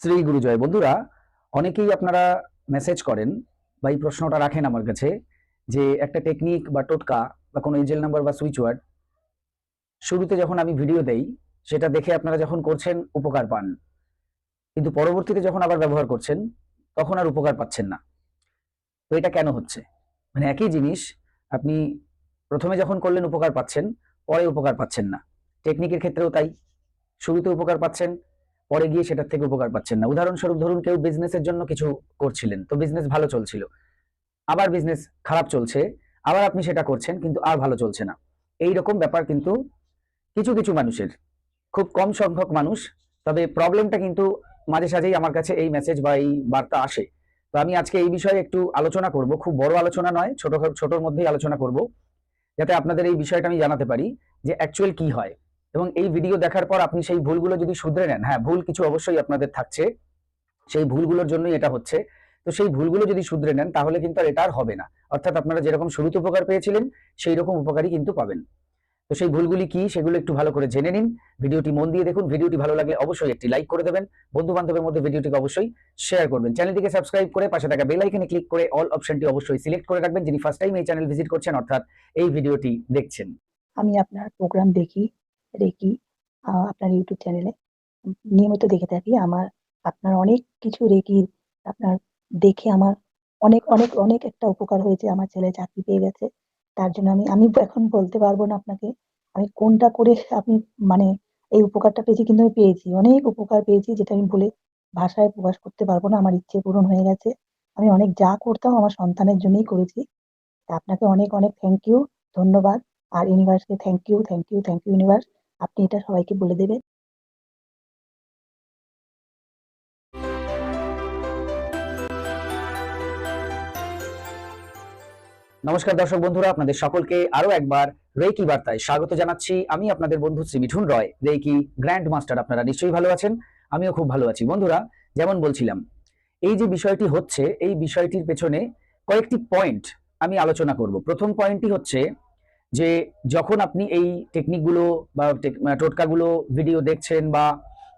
শ্রী গুরুজয়, বন্ধুরা, অনেকেই আপনারা মেসেজ করেন বা এই প্রশ্নটা রাখেন আমার কাছে যে একটা টেকনিক বা টোটকা বা কোনো এঞ্জেল নাম্বার বা সুইচ ওয়ার্ড শুরুতে যখন আমি ভিডিও দেই, সেটা দেখে আপনারা যখন করছেন, উপকার পান। কিন্তু পরবর্তীতে যখন আবার ব্যবহার করছেন, তখন আর উপকার পাচ্ছেন না। তো এটা কেন হচ্ছে? মানে একই জিনিস, আপনি প্রথমে যখন করলেন, উপকার পাচ্ছেন, পরে উপকার পাচ্ছেন না। টেকনিকের ক্ষেত্রেও তাই। শুরুতে উপকার পাচ্ছেন পরে গিয়ে সেটার থেকে উপকার পাচ্ছেন না। উদাহরণস্বরূপ ধরুন কেউ বিজনেসের জন্য কিছু করছিলেন, তো বিজনেস ভালো চলছিল। আবার বিজনেস খারাপ চলছে, আবার আপনি সেটা করছেন, কিন্তু আর ভালো চলছে না। এই রকম ব্যাপার কিন্তু কিছু কিছু মানুষের। খুব কম সংখ্যক মানুষ, তবে প্রবলেমটা কিন্তু মাঝে সাঝেই আমার কাছে এই মেসেজ বা এই বার্তা আসে। তো আমি আজকে এই বিষয়ে একটু আলোচনা করব। খুব বড় আলোচনা নয়, ছোট, ছোটর মধ্যেই আলোচনা করব, যাতে আপনাদের এই বিষয়টা আমি জানাতে পারি যে অ্যাকচুয়াল কি হয়। এবং এই ভিডিও দেখার পর আপনি সেই ভুলগুলো যদি শুধরে নেন হ্যাঁ ভুল কিছু অবশ্যই আপনাদের থাকছে, সেই ভুলগুলোর জন্যই এটা হচ্ছে, তো সেই ভুলগুলো যদি শুধরে নেন তাহলে কিন্তু আর এটা আর হবে না। অর্থাৎ আপনারা যেরকম শুরুতে উপকার পেয়েছিলেন, সেই রকম উপকারই কিন্তু পাবেন। তো সেই ভুলগুলি কি, সেগুলো একটু ভালো করে জেনে নিন। ভিডিওটি মন দিয়ে দেখুন, ভিডিওটি ভালো লাগলে অবশ্যই একটি লাইক করে দেবেন। বন্ধু বান্ধবের মধ্যে ভিডিওটিকে অবশ্যই শেয়ার করবেন। চ্যানেলটিকে সাবস্ক্রাইব করে পাশে থাকা বেল আইকনে ক্লিক করে অল অপশনটি অবশ্যই সিলেক্ট করে রাখবেন। যিনি ফার্স্ট টাইম এই চ্যানেল ভিজিট করছেন, অর্থাৎ এই ভিডিওটি দেখছেন। আমি আপনার প্রোগ্রাম দেখি। রেকি আপনার ইউটিউব চ্যানেলে। নিয়মিত দেখে থাকি। আমার, আপনার অনেক কিছু রেকির আপনার দেখে আমার অনেক অনেক অনেক একটা উপকার হয়েছে। আমার ছেলে চাকরি পেয়ে গেছে। তার জন্য আমি আমি এখন বলতে পারব না আপনাকে, আমি কোনটা করে আপনি মানে এই উপকারটা পেয়েছি, কিন্তু আমি পেয়েছি। অনেক উপকার পেয়েছি, যেটা আমি বলে ভাষায় প্রকাশ করতে পারব না। আমার ইচ্ছে পূরণ হয়ে গেছে। আমি অনেক যা করতাম, আমার সন্তানের জন্যই করেছি। আপনাকে অনেক অনেক থ্যাংক ইউ ধন্যবাদ। আর ইউনিভার্সকে thank you thank you thank you universe আপনি এটা সবাইকে বলে দেবেন। নমস্কার দর্শক বন্ধুরা, আপনাদের সকলকে আরও একবার রেকি বার্তায় স্বাগত জানাচ্ছি। আমি আপনাদের বন্ধু Shri Mithun Roy Reiki grand master আপনারা নিশ্চয়ই ভালো আছেন? আমিও খুব ভালো আছি। বন্ধুরা, যেমন বলছিলাম, এই যে বিষয়টি হচ্ছে, এই বিষয়টির পেছনে কয়েকটি পয়েন্ট আমি আলোচনা করব। প্রথম পয়েন্টটি হচ্ছে যে যখন আপনি এই টেকনিকগুলো বা টোটকাগুলো ভিডিও দেখছেন বা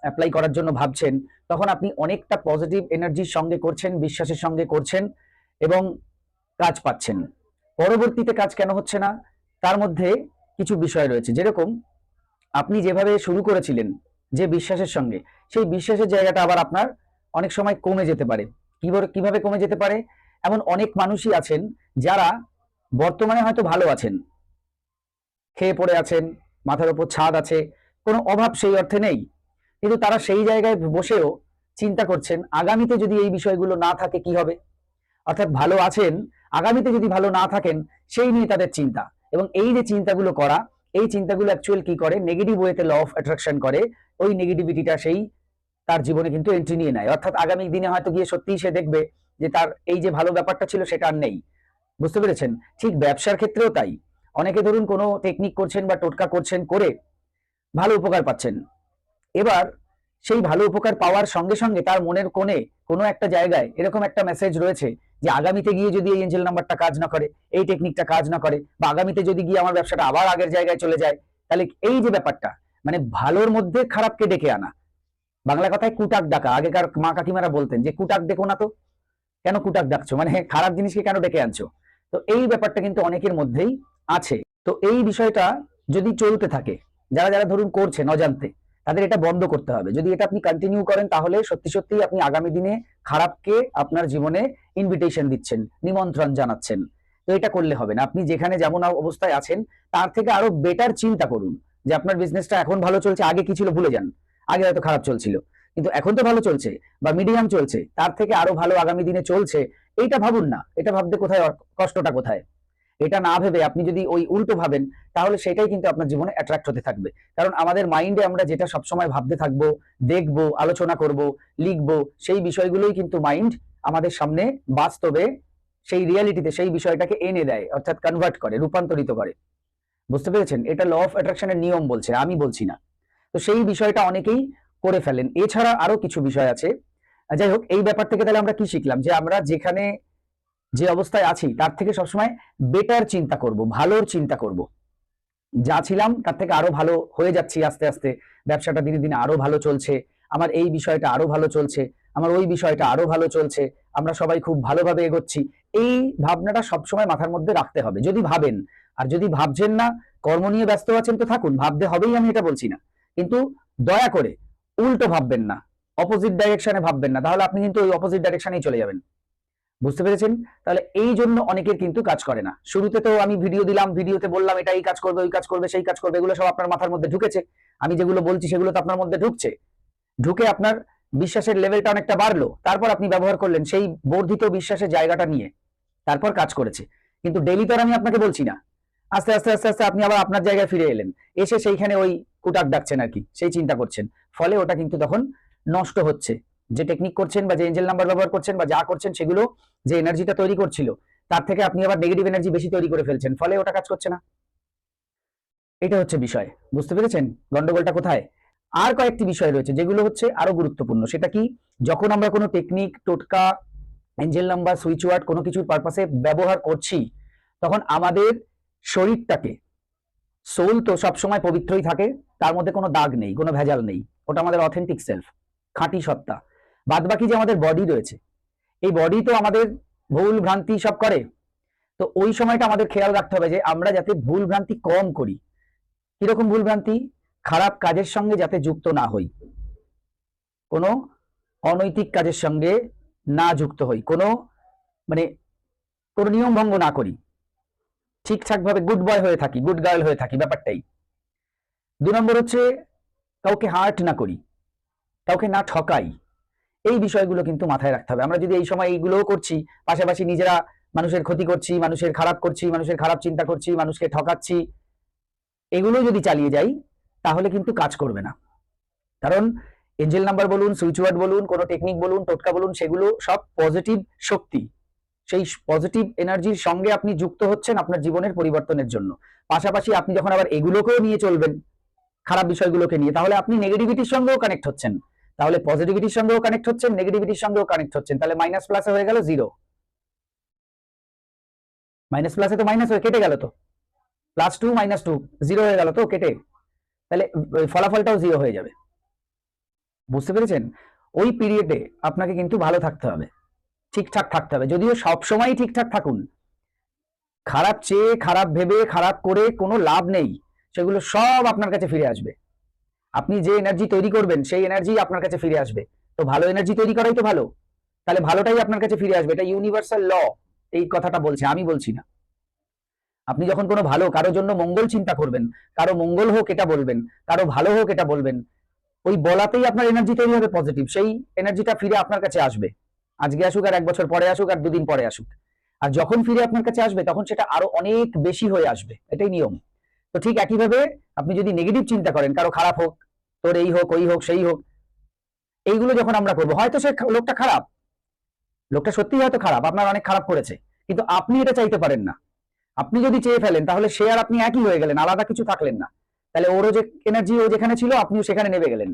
অ্যাপ্লাই করার জন্য ভাবছেন, তখন আপনি অনেকটা পজিটিভ এনার্জির সঙ্গে করছেন, বিশ্বাসের সঙ্গে করছেন এবং কাজ পাচ্ছেন। পরবর্তীতে কাজ কেন হচ্ছে না? তার মধ্যে কিছু বিষয় রয়েছে। যেরকম আপনি যেভাবে শুরু করেছিলেন যে বিশ্বাসের সঙ্গে, সেই বিশ্বাসের জায়গাটা আবার আপনার অনেক সময় কমে যেতে পারে। কীভাবে কমে যেতে পারে? এমন অনেক মানুষই আছেন যারা বর্তমানে হয়তো ভালো আছেন। খেয়ে পড়ে আছেন, মাথার উপর ছাদ আছে, কোনো অভাব সেই অর্থে নেই। কিন্তু তারা সেই জায়গায় বসেও চিন্তা করছেন, আগামীতে যদি এই বিষয়গুলো না থাকে কি হবে? অর্থাৎ ভালো আছেন, আগামীতে যদি ভালো না থাকেন, সেই নিয়ে তাদের চিন্তা। এবং এই যে চিন্তাগুলো করা, এই চিন্তাগুলো অ্যাকচুয়াল কি করে? নেগেটিভ ওয়েতে ল অফ অ্যাট্রাকশন করে। ওই নেগেটিভিটিটা সেই তার জীবনে কিন্তু এন্ট্রি নিয়ে নেয়। অর্থাৎ আগামী দিনে হয়তো গিয়ে সত্যিই সে দেখবে যে তার এই যে ভালো ব্যাপারটা ছিল সেটা আর নেই। বুঝতে পেরেছেন? ঠিক ব্যবসার ক্ষেত্রেও তাই। অনেকে ধরুন কোনো টেকনিক করছেন বা টোটকা করছেন করে ভালো উপকার পাচ্ছেন। এবার সেই ভালো উপকার পাওয়ার সঙ্গে সঙ্গে তার মনের কোণে কোনো একটা জায়গায় এরকম একটা মেসেজ রয়েছে যে আগামীতে গিয়ে যদি এই এঞ্জেল নাম্বারটা কাজ না করে, এই টেকনিকটা কাজ না করে বা আগামীতে যদি গিয়ে আমার ব্যবসাটা আবার আগের জায়গায় চলে যায়, তাহলে এই যে ব্যাপারটা মানে ভালোর মধ্যে খারাপকে ডেকে আনা। বাংলা কথায় কুটাক ডাকা, আগেকার মা কাকিমারা বলতেন যে কুটাক ডেকো না তো। কেন কুটাক ডাকছো? মানে খারাপ জিনিসকে কেন ডেকে আনছো? তো এই ব্যাপারটা কিন্তু অনেকের মধ্যেই আছে। তো এই বিষয়টা যদি চলতে থাকে, যারা যারা ধরুন করছেন অজান্তে, তাদের এটা বন্ধ করতে হবে। যদি এটা আপনি কন্টিনিউ করেন, তাহলে সত্যি সত্যি আপনি আগামী দিনে খারাপকে আপনার জীবনে ইনভিটেশন দিচ্ছেন, নিমন্ত্রণ জানাচ্ছেন। তো এটা করলে হবে না। আপনি যেখানে যেমন অবস্থায় আছেন, তার থেকে আরও বেটার চিন্তা করুন যে আপনার বিজনেসটা এখন ভালো চলছে, আগে কি ছিল ভুলে যান। আগে হয়তো খারাপ চলছিল। কিন্তু এখন তো ভালো চলছে বা মিডিয়াম চলছে, তার থেকে আরও ভালো আগামী দিনে চলছে, এইটা ভাবুন না। এটা ভাবতে কোথায়, কষ্টটা কোথায়? এটা না ভেবে আপনি যদি ওই উল্টো ভাবেন, তাহলে সেটাই কিন্তু আপনার জীবনে অ্যাট্রাক্ট হতে থাকবে। কারণ আমাদের মাইন্ডে আমরা যেটা সবসময় ভাবতে থাকব, দেখব, আলোচনা করব, লিখব, সেই বিষয়গুলোই কিন্তু মাইন্ড আমাদের সামনে বাস্তবে সেই রিয়ালিটিতে সেই বিষয়টাকে এনে দেয়, অর্থাৎ কনভার্ট করে, রূপান্তরিত করে। বুঝতে পেরেছেন? এটা ল অফ অ্যাট্রাকশনের নিয়ম বলছে, আমি বলছি না। তো সেই বিষয়টা অনেকেই করে ফেলেন। এছাড়া আরও কিছু বিষয় আছে। যাই হোক, এই ব্যাপার থেকে তাহলে আমরা কি শিখলাম? যে আমরা যেখানে যে অবস্থায় আছি, তার থেকে সবসময় বেটার চিন্তা করব, ভালোর চিন্তা করব। যা ছিলাম, তার থেকে আরও ভালো হয়ে যাচ্ছি আস্তে আস্তে। ব্যবসাটা দিনে দিনে আরও ভালো চলছে। আমার এই বিষয়টা আরও ভালো চলছে। আমার ওই বিষয়টা আরও ভালো চলছে। আমরা সবাই খুব ভালোভাবে এগোচ্ছি। এই ভাবনাটা সবসময় মাথার মধ্যে রাখতে হবে। যদি ভাবেন, আর যদি ভাবছেন না, কর্ম নিয়ে ব্যস্ত আছেন তো থাকুন। ভাবতে হবেই, আমি এটা বলছি না। কিন্তু দয়া করে উল্টো ভাববেন না। অপোজিট ডাইরেকশনে ভাববেন না। তাহলে আপনি কিন্তু ওই অপোজিট ডাইরেকশনেই চলে যাবেন। বুঝতে পেরেছেন? তাহলে এই জন্য অনেকের কিন্তু কাজ করে না। শুরুতে তো আমি ভিডিও দিলাম ভিডিওতে বললাম, এটা এই কাজ করবে, ওই কাজ করবে, সেই কাজ করবে। এগুলো সব আপনার মাথার মধ্যে ঢুকেছে। আমি যেগুলো বলছি সেগুলো তো আপনার মধ্যে ঢুকছে। ঢুকে আপনার বিশ্বাসের লেভেলটা অনেকটা বাড়লো। তারপর আপনি ব্যবহার করলেন সেই বর্ধিত বিশ্বাসের জায়গাটা নিয়ে। তারপর কাজ করেছে। কিন্তু ডেলি তো আমি আপনাকে বলছি না। আস্তে আস্তে আস্তে আস্তে আপনি আবার আপনার জায়গায় ফিরে এলেন। এসে সেইখানে ওই কুটাক ডাকছেন আর কি, সেই চিন্তা করছেন। ফলে ওটা কিন্তু তখন নষ্ট হচ্ছে। যে টেকনিক করছেন বা যে এঞ্জেল নাম্বার ব্যবহার করছেন বা যা করছেন সেগুলো যে এনার্জিটা তৈরি করছিল, তার থেকে আপনি আবার নেগেটিভ এনার্জি বেশি তৈরি করে ফেলছেন, ফলে ওটা কাজ করছে না। এটা হচ্ছে বিষয়, বুঝতে পেরেছেন? গন্ডগোলটা কোথায়? আর কয়েকটি বিষয় রয়েছে যেগুলো হচ্ছে আরও গুরুত্বপূর্ণ। সেটা কি? যখন আমরা কোনো টেকনিক টোটকা এঞ্জেল নাম্বার সুইচ ওয়ার্ড কোনো কিছুর পারপাসে ব্যবহার করছি, তখন আমাদের শরীরটাকে সোল তো সবসময় পবিত্রই থাকে, তার মধ্যে কোনো দাগ নেই, কোনো ভেজাল নেই, ওটা আমাদের অথেন্টিক সেলফ খাঁটি সত্তা। বাদ বাকি যে আমাদের বডি রয়েছে, এই বডি তো আমাদের ভুল ভ্রান্তি সব করে। তো ওই সময়টা আমাদের খেয়াল রাখতে হবে যে আমরা যাতে ভুল ভ্রান্তি কম করি। কীরকম ভুল ভ্রান্তি? খারাপ কাজের সঙ্গে যাতে যুক্ত না হই। কোনো অনৈতিক কাজের সঙ্গে না যুক্ত হই। কোনো মানে কোনো নিয়ম ভঙ্গ না করি। ঠিকঠাক ভাবে গুড বয় হয়ে থাকি গুড গার্ল হয়ে থাকি ব্যাপারটাই। দু নম্বর হচ্ছে কাউকে হার্ট না করি, কাউকে না ঠকাই। এই বিষয়গুলো কিন্তু মাথায় রাখতে হবে। আমরা যদি এই সময় এইগুলোও করছি, পাশাপাশি নিজেরা মানুষের ক্ষতি করছি, মানুষের খারাপ করছি, মানুষের খারাপ চিন্তা করছি, মানুষকে ঠকাচ্ছি এগুলো যদি চালিয়ে যাই, তাহলে কিন্তু কাজ করবে না। কারণ এঞ্জেল নাম্বার বলুন সুইচ ওয়ার্ড বলুন, কোনো টেকনিক বলুন, টোটকা বলুন, সেগুলো সব পজিটিভ শক্তি। সেই পজিটিভ এনার্জির সঙ্গে আপনি যুক্ত হচ্ছেন আপনার জীবনের পরিবর্তনের জন্য। পাশাপাশি আপনি যখন আবার এগুলোকেও নিয়ে চলবেন, খারাপ বিষয়গুলোকে নিয়ে, তাহলে আপনি নেগেটিভিটির সঙ্গেও কানেক্ট হচ্ছেন। তাহলে পজিটিভিটির সঙ্গেও কানেক্ট হচ্ছেন নেগেটিভিটির সঙ্গেও কানেক্ট হচ্ছেন। তাহলে মাইনাস প্লাসে হয়ে গেল জিরো মাইনাস প্লাসে তো মাইনাস হয়ে, কেটে গেল তো। Plus two minus two zero হয়ে গেল তো, কেটে। তাহলে ফলাফলটাও জিরো হয়ে যাবে। বুঝতে পেরেছেন? ওই পিরিয়ডে আপনাকে কিন্তু ভালো থাকতে হবে। ঠিকঠাক থাকতে হবে। যদিও সবসময় ঠিকঠাক থাকুন। খারাপ চেয়ে, খারাপ ভেবে, খারাপ করে কোনো লাভ নেই। সেগুলো সব আপনার কাছে ফিরে আসবে। আপনি যে এনার্জি তৈরি করবেন, সেই এনার্জি আপনার কাছে ফিরে আসবে। তো ভালো এনার্জি তৈরি করাই তো ভালো। তাহলে ভালোটাই আপনার কাছে ফিরে আসবে। এটা ইউনিভার্সাল ল এই কথাটা বলছে। আমি বলছি না। আপনি যখন কোনো ভালো কারোর জন্য মঙ্গল চিন্তা করবেন, কারও মঙ্গল হোক এটা বলবেন, কারও ভালো হোক এটা বলবেন, ওই বলাতেই আপনার এনার্জি তৈরি হবে পজিটিভ সেই এনার্জিটা ফিরে আপনার কাছে আসবে। আজকে আসুক আর এক বছর পরে আসুক আর দুদিন পরে আসুক। আর যখন ফিরে আপনার কাছে আসবে, তখন সেটা আরও অনেক বেশি হয়ে আসবে। এটাই নিয়ম। তো ঠিক একইভাবে আপনি যদি নেগেটিভ চিন্তা করেন, কারও খারাপ হোক, তোর এই হোক, ওই হোক, সেই হোক, এইগুলো যখন আমরা করব, হয়তো সে লোকটা খারাপ। লোকটা সত্যি হয়তো খারাপ, আপনার অনেক খারাপ করেছে, কিন্তু আপনি এটা চাইতে পারেন না। আপনি যদি চেয়ে ফেলেন, তাহলে সে আর আপনি একই হয়ে গেলেন, আলাদা কিছু থাকলেন না। তাহলে ওরও যে এনার্জি ও যেখানে ছিল, আপনিও সেখানে নেমে গেলেন।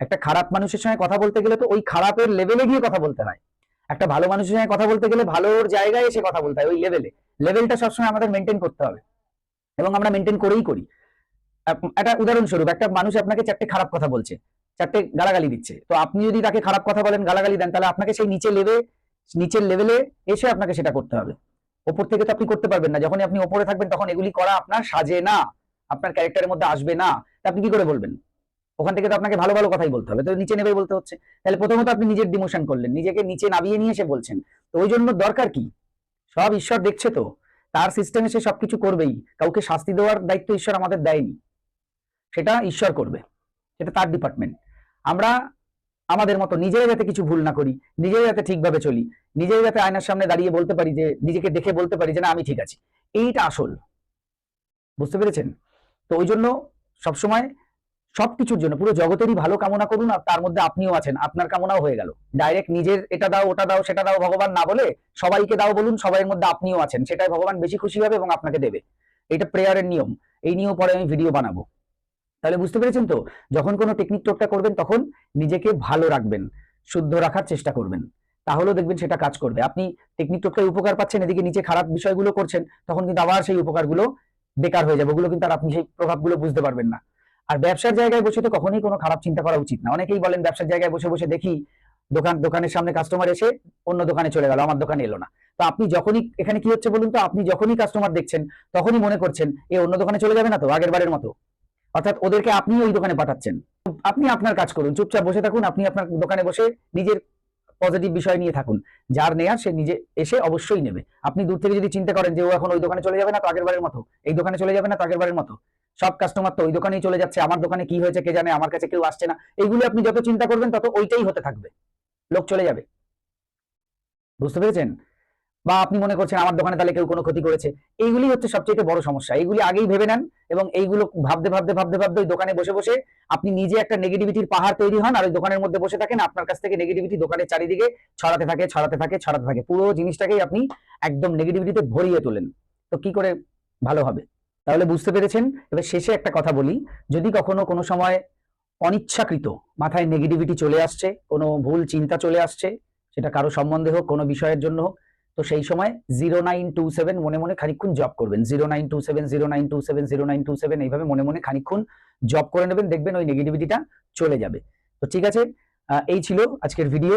একটা খারাপ মানুষের সঙ্গে কথা বলতে গেলে তো ওই খারাপের লেভেলে গিয়ে কথা বলতে হয়। একটা ভালো মানুষের সঙ্গে কথা বলতে গেলে ভালোর জায়গায় এসে কথা বলতে হয়, ওই লেভেলে লেভেলটা সবসময় আমাদের মেনটেন করতে হবে। এবং আমরা মেনটেন করেই করি। একটা উদাহরণস্বরূপ, একটা মানুষ আপনাকে চারটে খারাপ কথা বলছে, চারটে গালাগালি দিচ্ছে। তো আপনি যদি তাকে খারাপ কথা বলেন, গালাগালি দেন, তাহলে আপনাকে সেই নিচে লেভে নিচের লেভেলে এসে আপনাকে সেটা করতে হবে। ওপর থেকে তো আপনি করতে পারবেন না। যখনই আপনি ওপরে থাকবেন, তখন এগুলি করা আপনার সাজে না। আপনার ক্যারেক্টারের মধ্যে আসবে না। আপনি কি করে বলবেন? ওখান থেকে তো আপনাকে ভালো ভালো কথাই বলতে হবে। তো নিচে নেবে বলতে হচ্ছে। তাহলে প্রথমত আপনি নিজের ডিমোশন করলেন। নিজেকে নিচে নামিয়ে নিয়ে এসে বলছেন। তো ওই জন্য দরকার কি? সব ঈশ্বর দেখছে তো। তার সিস্টেমে সে সবকিছু করবেই। কাউকে শাস্তি দেওয়ার দায়িত্ব ঈশ্বর আমাদের দেয়নি। সেটা ঈশ্বর করবে। সেটা তার ডিপার্টমেন্ট আমরা আমাদের মতো নিজেরা যাতে কিছু ভুল না করি নিজেরা যাতে ঠিকভাবে চলি নিজেরা যাতে আয়নার সামনে দাঁড়িয়ে বলতে পারি যে, নিজেকে দেখে বলতে পারি যে, না, আমি ঠিক আছি। এইটা আসল। বুঝতে পেরেছেন? তো ওই জন্য সবসময় সবকিছুর জন্য, পুরো জগতেরই ভালো কামনা করুন আর তার মধ্যে আপনিও আছেন, আপনার কামনাও হয়ে গেল। ডাইরেক্ট নিজের এটা দাও, ওটা দাও, সেটা দাও ভগবান না বলে সবাইকে দাও বলুন সবাই মধ্যে আপনিও আছেন, সেটাই ভগবান বেশি খুশি হবে এবং আপনাকে দেবে। এটা প্রেয়ারের নিয়ম, এই নিয়েও পরে আমি ভিডিও বানাবো। তাহলে বুঝতে পেরেছেন তো? যখন কোনো টেকনিক টোটকা করবেন, তখন নিজেকে ভালো রাখবেন, শুদ্ধ রাখার চেষ্টা করবেন। তাহলেও দেখবেন সেটা কাজ করবে। আপনি টেকনিক টোটকায় উপকার পাচ্ছেন, এদিকে নিচে খারাপ বিষয়গুলো করছেন, তখন কিন্তু আবার সেই উপকারগুলো বেকার হয়ে যাবে। ওগুলো কিন্তু আর আপনি সেই প্রভাবগুলো বুঝতে পারবেন না। আর ব্যবসার জায়গায় বসে তো কখনোই কোনো খারাপ চিন্তা করা উচিত না। অনেকেই বলেন ব্যবসার জায়গায় বসে বসে দেখি দোকান, দোকানের সামনে কাস্টমার এসে অন্য দোকানে চলে গেল, আমার দোকানে এলো না। তো আপনি যখনই, এখানে কি হচ্ছে বলুন তো? আপনি যখনই কাস্টমার দেখছেন, তখনই মনে করছেন, এ অন্য দোকানে চলে যাবে না তো? আগের বারের মতো? অর্থাৎ ওদেরকে আপনি ওই দোকানে পাঠাচ্ছেন। আপনি আপনার কাজ করুন, চুপচাপ বসে থাকুন, আপনি আপনার দোকানে বসে নিজের পজিটিভ বিষয় নিয়ে থাকুন। যার নেয়ার সে নিজে এসে অবশ্যই নেবে। আপনি দূর থেকে যদি চিন্তা করেন যে ও এখন ওই দোকানে চলে যাবে না তো আগের বারের মতো? এই দোকানে চলে যাবে না তো আগের বারের মতো? সব কাস্টমার তো ওই দোকানেই চলে যাচ্ছে, আমার দোকানে কি হয়েছে কে জানে, আমার কাছে কেউ আসছে না। এইগুলি আপনি যত চিন্তা করবেন, তত ওইটাই হতে থাকবে। লোক চলে যাবে। বুঝতে পেরেছেন? বা আপনি মনে করছেন, আমার দোকানে তাহলে কেউ কোনো ক্ষতি করেছে। এইগুলি হচ্ছে সবচেয়ে বড় সমস্যা। এইগুলি আগেই ভেবে নেন এবং এইগুলো ভাবতে ভাবতে ভাবতে ভাবতে ওই দোকানে বসে বসে আপনি নিজে একটা নেগেটিভিটির পাহাড় তৈরি হন আর ওই দোকানের মধ্যে বসে থাকেন। আপনার কাছ থেকে নেগেটিভিটি দোকানের চারিদিকে ছড়াতে থাকে ছড়াতে থাকে ছড়াতে থাকে। পুরো জিনিসটাকেই আপনি একদম নেগেটিভিটিতে ভরিয়ে তোলেন। তো কি করে ভালো হবে? তাহলে বুঝতে পেরেছেন? এবার শেষে একটা কথা বলি। যদি কখনো কোনো সময় অনিচ্ছাকৃত মাথায় নেগেটিভিটি চলে আসছে, কোনো ভুল চিন্তা চলে আসছে, সেটা কারও সম্বন্ধে হোক, কোনো বিষয়ের জন্য হোক, তো সেই সময় জিরো নাইন টু সেভেন মনে মনে খানিক্ষণ জব করবেন। Zero nine two seven zero nine two seven zero nine two seven এইভাবে মনে মনে খানিক্ষণ জব করে নেবেন, দেখবেন ওই নেগেটিভিটিটা চলে যাবে। তো ঠিক আছে এই ছিল আজকের ভিডিও